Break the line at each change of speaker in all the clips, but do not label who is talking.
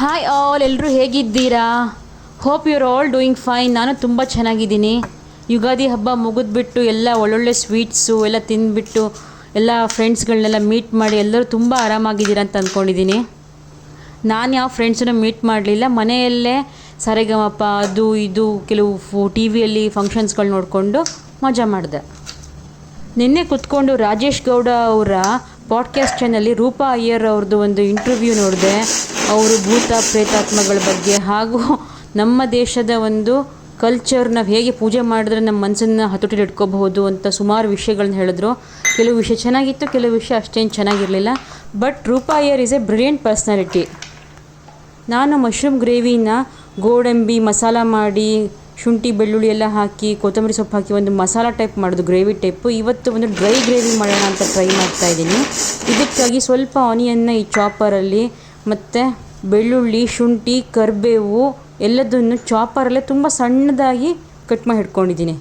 Hi all ಎಲ್ಲರೂ ಹೇಗಿದ್ದೀರಾ? Hope you're all doing fine ನಾನು ತುಂಬ ಚೆನ್ನಾಗಿದ್ದೀನಿ. ಯುಗಾದಿ ಹಬ್ಬ ಮುಗಿದ್ಬಿಟ್ಟು ಎಲ್ಲ ಒಳ್ಳೊಳ್ಳೆ ಸ್ವೀಟ್ಸು ಎಲ್ಲ ತಿಂದುಬಿಟ್ಟು ಎಲ್ಲ ಫ್ರೆಂಡ್ಸ್ಗಳನ್ನೆಲ್ಲ ಮೀಟ್ ಮಾಡಿ ಎಲ್ಲರೂ ತುಂಬ ಆರಾಮಾಗಿದ್ದೀರಾ ಅಂತ ಅಂದ್ಕೊಂಡಿದ್ದೀನಿ ನಾನು ಯಾವ ಫ್ರೆಂಡ್ಸನ್ನು ಮೀಟ್ ಮಾಡಲಿಲ್ಲ. ಮನೆಯಲ್ಲೇ ಸರಿಗಮಪ್ಪ ಅದು ಇದು, ಕೆಲವು ಫು, ಟಿ ವಿಯಲ್ಲಿ ಫಂಕ್ಷನ್ಸ್ಗಳು ನೋಡಿಕೊಂಡು ಮಜಾ ಮಾಡಿದೆ. ನಿನ್ನೆ ಕುತ್ಕೊಂಡು ರಾಜೇಶ್ ಗೌಡ ಅವರ ಪಾಡ್ಕಾಸ್ಟ್ ಚಾನಲ್ಲಿ ರೂಪಾ ಅಯ್ಯರ್ ಅವ್ರದ್ದು ಒಂದು ಇಂಟರ್ವ್ಯೂ ನೋಡಿದೆ. ಅವರು ಭೂತ ಪ್ರೇತಾತ್ಮಗಳ ಬಗ್ಗೆ ಹಾಗೂ ನಮ್ಮ ದೇಶದ ಒಂದು ಕಲ್ಚರ್ ನಾವು ಹೇಗೆ ಪೂಜೆ ಮಾಡಿದ್ರೆ ನಮ್ಮ ಮನಸ್ಸನ್ನು ಹತೋಟಿಲಿ ಇಟ್ಕೋಬಹುದು ಅಂತ ಸುಮಾರು ವಿಷಯಗಳನ್ನ ಹೇಳಿದ್ರು. ಕೆಲವು ವಿಷಯ ಚೆನ್ನಾಗಿತ್ತು, ಕೆಲವು ವಿಷಯ ಅಷ್ಟೇನು ಚೆನ್ನಾಗಿರಲಿಲ್ಲ. But Rupa Iyer is a brilliant personality ನಾನು ಮಶ್ರೂಮ್ ಗ್ರೇವಿನ ಗೋಡಂಬಿ ಮಸಾಲ ಮಾಡಿ ಶುಂಠಿ, ಬೆಳ್ಳುಳ್ಳಿ ಎಲ್ಲ ಹಾಕಿ, ಕೊತ್ತಂಬರಿ ಸೊಪ್ಪು ಹಾಕಿ ಒಂದು ಮಸಾಲ ಟೈಪ್ ಮಾಡೋದು ಗ್ರೇವಿ ಟೈಪು ಇವತ್ತು ಒಂದು ಡ್ರೈ ಗ್ರೇವಿ ಮಾಡೋಣ ಅಂತ ಟ್ರೈ ಮಾಡ್ತಾ ಇದ್ದೀನಿ. ಇದಕ್ಕಾಗಿ ಸ್ವಲ್ಪ ಆನಿಯನ್ನ ಈ ಚಾಪರಲ್ಲಿ ಮತ್ತು ಬೆಳ್ಳುಳ್ಳಿ, ಶುಂಠಿ, ಕರಿಬೇವು ಎಲ್ಲದನ್ನು ಚಾಪರಲ್ಲೇ ತುಂಬ ಸಣ್ಣದಾಗಿ ಕಟ್ ಮಾಡಿ ಹಿಡ್ಕೊಂಡಿದ್ದೀನಿ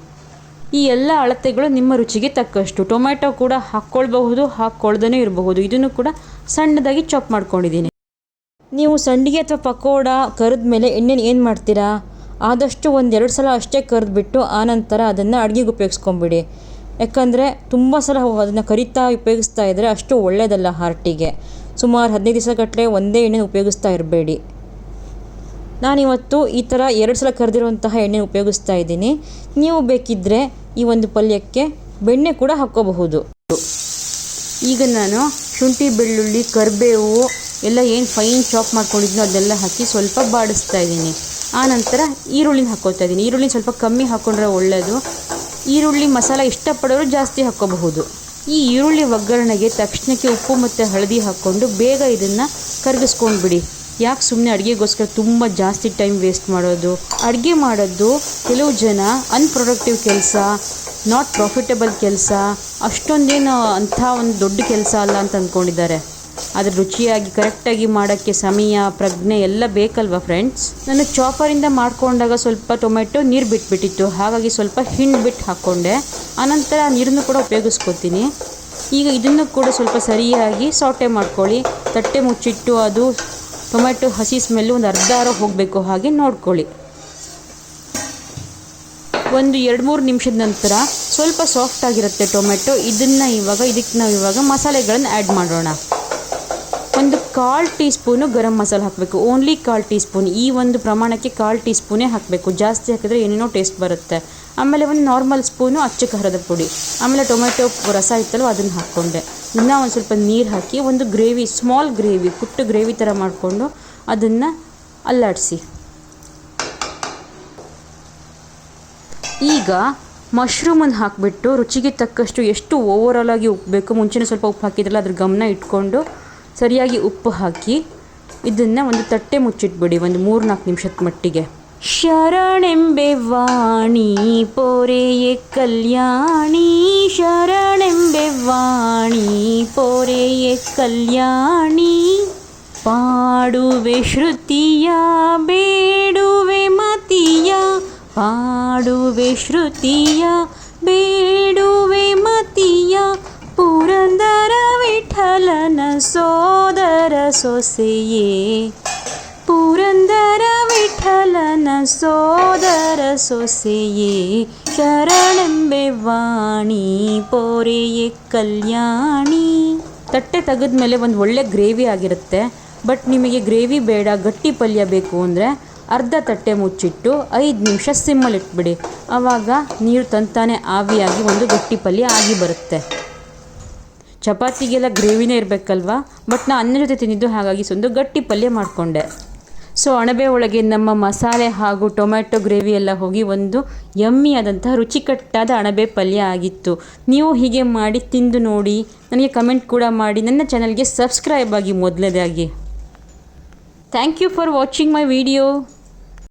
ಈ ಎಲ್ಲ ಅಳತೆಗಳು ನಿಮ್ಮ ರುಚಿಗೆ ತಕ್ಕಷ್ಟು. ಟೊಮ್ಯಾಟೊ ಕೂಡ ಹಾಕ್ಕೊಳ್ಬಹುದು ಹಾಕ್ಕೊಳ್ದೇ ಇರಬಹುದು. ಇದನ್ನು ಕೂಡ ಸಣ್ಣದಾಗಿ ಚಾಪ್ ಮಾಡ್ಕೊಂಡಿದ್ದೀನಿ. ನೀವು ಸಂಡಿಗೆ ಅಥವಾ ಪಕೋಡ ಕರಿದ ಮೇಲೆ ಎಣ್ಣೆನ ಏನು ಮಾಡ್ತೀರಾ? ಆದಷ್ಟು ಒಂದೆರಡು ಸಲ ಅಷ್ಟೇ ಕರೆದ್ಬಿಟ್ಟು ಆನಂತರ ಅದನ್ನು ಅಡುಗೆಗೆ ಉಪಯೋಗಿಸ್ಕೊಂಬಿಡಿ. ಯಾಕಂದರೆ ತುಂಬ ಸಲ ಅದನ್ನು ಕರಿತಾ ಉಪಯೋಗಿಸ್ತಾ ಇದ್ದರೆ ಅಷ್ಟು ಒಳ್ಳೆಯದಲ್ಲ ಹಾರ್ಟಿಗೆ. ಸುಮಾರು ಹದಿನೈದು ದಿವಸಗಟ್ಟಲೆ ಒಂದೇ ಎಣ್ಣೆ ಉಪಯೋಗಿಸ್ತಾ ಇರಬೇಡಿ. ನಾನಿವತ್ತು ಈ ಥರ ಎರಡು ಸಲ ಕರೆದಿರುವಂತಹ ಎಣ್ಣೆ ಉಪಯೋಗಿಸ್ತಾ ಇದ್ದೀನಿ. ನೀವು ಬೇಕಿದ್ದರೆ ಈ ಒಂದು ಪಲ್ಯಕ್ಕೆ ಬೆಣ್ಣೆ ಕೂಡ ಹಾಕ್ಕೋಬಹುದು. ಈಗ ನಾನು ಶುಂಠಿ, ಬೆಳ್ಳುಳ್ಳಿ, ಕರಿಬೇವು, ಎಲ್ಲ ಏನು ಫೈನ್ ಚಾಪ್ ಮಾಡ್ಕೊಂಡಿದ್ನೋ ಅದೆಲ್ಲ ಹಾಕಿ ಸ್ವಲ್ಪ ಬಾಡಿಸ್ತಾ ಇದ್ದೀನಿ. ಆನಂತರ ಈರುಳ್ಳಿನ ಹಾಕ್ಕೊಳ್ತಾ ಇದ್ದೀನಿ. ಈರುಳ್ಳಿ ಸ್ವಲ್ಪ ಕಮ್ಮಿ ಹಾಕ್ಕೊಂಡ್ರೆ ಒಳ್ಳೆಯದು ಈರುಳ್ಳಿ ಮಸಾಲ ಇಷ್ಟಪಡೋರು ಜಾಸ್ತಿ ಹಾಕ್ಕೋಬಹುದು. ಈ ಈರುಳ್ಳಿ ಒಗ್ಗರಣೆಗೆ ತಕ್ಷಣಕ್ಕೆ ಉಪ್ಪು ಮತ್ತು ಹಳದಿ ಹಾಕ್ಕೊಂಡು ಬೇಗ ಇದನ್ನು ಕರಗಿಸ್ಕೊಂಡು ಬಿಡಿ. ಯಾಕೆ ಸುಮ್ಮನೆ ಅಡುಗೆಗೋಸ್ಕರ ತುಂಬ ಜಾಸ್ತಿ ಟೈಮ್ ವೇಸ್ಟ್ ಮಾಡೋದು? ಅಡುಗೆ ಮಾಡೋದು ಕೆಲವು ಜನ ಅನ್ಪ್ರೊಡಕ್ಟಿವ್ ಕೆಲಸ ನಾಟ್ ಪ್ರಾಫಿಟಬಲ್ ಕೆಲಸ, ಅಷ್ಟೊಂದೇನು ಅಂಥ ಒಂದು ದೊಡ್ಡ ಕೆಲಸ ಅಲ್ಲ ಅಂತ ಅಂದ್ಕೊಂಡಿದ್ದಾರೆ ಆದರೆ ರುಚಿಯಾಗಿ, ಕರೆಕ್ಟಾಗಿ ಮಾಡೋಕ್ಕೆ ಸಮಯ, ಪ್ರಜ್ಞೆ ಎಲ್ಲ ಬೇಕಲ್ವಾ ಫ್ರೆಂಡ್ಸ್ ನಾನು ಚಾಪರಿಂದ ಮಾಡ್ಕೊಂಡಾಗ ಸ್ವಲ್ಪ ಟೊಮೆಟೊ ನೀರು ಬಿಟ್ಬಿಟ್ಟಿತ್ತು. ಹಾಗಾಗಿ ಸ್ವಲ್ಪ ಹಿಂಡ್ ಬಿಟ್ಟು ಹಾಕ್ಕೊಂಡೆ ಆನಂತರ ನೀರನ್ನು ಕೂಡ ಉಪಯೋಗಿಸ್ಕೊತೀನಿ. ಈಗ ಇದನ್ನು ಕೂಡ ಸ್ವಲ್ಪ ಸರಿಯಾಗಿ ಸೌಟೆ ಮಾಡ್ಕೊಳ್ಳಿ. ತಟ್ಟೆ ಮುಚ್ಚಿಟ್ಟು ಅದು ಟೊಮೆಟೊ ಹಸಿ ಸ್ಮೆಲ್ಲು ಒಂದು ಅರ್ಧ ಆರ ಹೋಗಬೇಕು ಹಾಗೆ ನೋಡ್ಕೊಳ್ಳಿ. ಒಂದು ಎರಡು ಮೂರು ನಿಮಿಷದ ನಂತರ ಸ್ವಲ್ಪ ಸಾಫ್ಟ್ ಆಗಿರುತ್ತೆ ಟೊಮೆಟೊ ಇದನ್ನು ಇವಾಗ, ಇದಕ್ಕೆ ನಾವು ಇವಾಗ ಮಸಾಲೆಗಳನ್ನು ಆ್ಯಡ್ ಮಾಡೋಣ. ಒಂದು ಕಾಲು ಟೀ ಸ್ಪೂನು ಗರಂ ಮಸಾಲೆ ಹಾಕಬೇಕು. ಓನ್ಲಿ ಕಾಲು ಟೀ ಸ್ಪೂನ್ ಈ ಒಂದು ಪ್ರಮಾಣಕ್ಕೆ ಕಾಲು ಟೀ ಸ್ಪೂನೇ ಹಾಕಬೇಕು. ಜಾಸ್ತಿ ಹಾಕಿದ್ರೆ ಏನೇನೋ ಟೇಸ್ಟ್ ಬರುತ್ತೆ. ಆಮೇಲೆ ಒಂದು ನಾರ್ಮಲ್ ಸ್ಪೂನು ಅಚ್ಚ ಖಾರದ ಪುಡಿ. ಆಮೇಲೆ ಟೊಮೆಟೊ ರಸ ಇತ್ತಲ್ವ ಅದನ್ನು ಹಾಕ್ಕೊಂಡೆ. ಇನ್ನೂ ಒಂದು ಸ್ವಲ್ಪ ನೀರು ಹಾಕಿ ಒಂದು ಗ್ರೇವಿ ಸ್ಮಾಲ್ ಗ್ರೇವಿ ಪುಟ್ಟ ಗ್ರೇವಿ ಥರ ಮಾಡಿಕೊಂಡು ಅದನ್ನು ಅಲ್ಲಾಡಿಸಿ. ಈಗ ಮಶ್ರೂಮನ್ನು ಹಾಕಿಬಿಟ್ಟು ರುಚಿಗೆ ತಕ್ಕಷ್ಟು ಎಷ್ಟು ಓವರಾಲಾಗಿ ಉಪ್ಪು ಬೇಕು ಮುಂಚೆನೇ ಸ್ವಲ್ಪ ಉಪ್ಪು ಹಾಕಿದ್ರಲ್ಲ, ಅದ್ರ ಗಮನ ಇಟ್ಕೊಂಡು ಸರಿಯಾಗಿ ಉಪ್ಪು ಹಾಕಿ ಇದನ್ನು ಒಂದು ತಟ್ಟೆ ಮುಚ್ಚಿಟ್ಬಿಡಿ, ಒಂದು ಮೂರು ನಾಲ್ಕು ನಿಮಿಷದ ಮಟ್ಟಿಗೆ. ಶರಣೆಂಬೆ ವಾಣಿ, ಪೋರೆಯೇ ಕಲ್ಯಾಣಿ, ಶರಣೆಂಬೆ ವಾಣಿ, ಪೋರೆಯೇ ಕಲ್ಯಾಣಿ. ಪಾಡುವೆ ಶ್ರುತಿಯ, ಬೇಡುವೆ ಮತಿಯ ಪಾಡುವೆ ಶ್ರುತಿಯ, ಬೇಡುವೆ ಮತಿಯ, ಪುರಂದರ ವಿಠಲನ ಸೊಸೆಯೇ, ಪುರಂದರ ವಿಠಲನ ಸೋದರ ಸೊಸೆಯೇ, ಶರಣೆಂಬೆ ವಾಣಿ, ಪೋರೆಯೇ ಕಲ್ಯಾಣಿ. ತಟ್ಟೆ ತೆಗೆದ್ಮೇಲೆ ಒಂದು ಒಳ್ಳೆ ಗ್ರೇವಿ ಆಗಿರುತ್ತೆ. ಬಟ್ ನಿಮಗೆ ಗ್ರೇವಿ ಬೇಡ, ಗಟ್ಟಿ ಪಲ್ಯ ಬೇಕು ಅಂದರೆ ಅರ್ಧ ತಟ್ಟೆ ಮುಚ್ಚಿಟ್ಟು ಐದು ನಿಮಿಷ ಸಿಮ್ಮಲ್ಲಿಟ್ಬಿಡಿ. ಆವಾಗ ನೀರು ತಂತಾನೆ ಆವಿಯಾಗಿ ಒಂದು ಗಟ್ಟಿ ಪಲ್ಯ ಆಗಿ ಬರುತ್ತೆ. ಚಪಾತಿಗೆಲ್ಲ ಗ್ರೇವಿನೇ ಇರಬೇಕಲ್ವ? ಬಟ್ ನಾನು ಅನ್ನ ಜೊತೆ ತಿಂದಿದ್ದು ಹಾಗಾಗಿ ಒಂದು ಗಟ್ಟಿ ಪಲ್ಯ ಮಾಡಿಕೊಂಡೆ. ಸೊ ಅಣಬೆ ಒಳಗೆ ನಮ್ಮ ಮಸಾಲೆ ಹಾಗೂ ಟೊಮ್ಯಾಟೊ ಗ್ರೇವಿ ಎಲ್ಲ ಹೋಗಿ ಒಂದು ಯಮ್ಮಿಯಾದಂತಹ ರುಚಿಕಟ್ಟಾದ ಅಣಬೆ ಪಲ್ಯ ಆಗಿತ್ತು. ನೀವು ಹೀಗೆ ಮಾಡಿ ತಿಂದು ನೋಡಿ, ನನಗೆ ಕಮೆಂಟ್ ಕೂಡ ಮಾಡಿ, ನನ್ನ ಚಾನಲ್ಗೆ ಸಬ್ಸ್ಕ್ರೈಬ್ ಆಗಿ ಮೊದಲನೇದಾಗಿ. Thank you for watching my video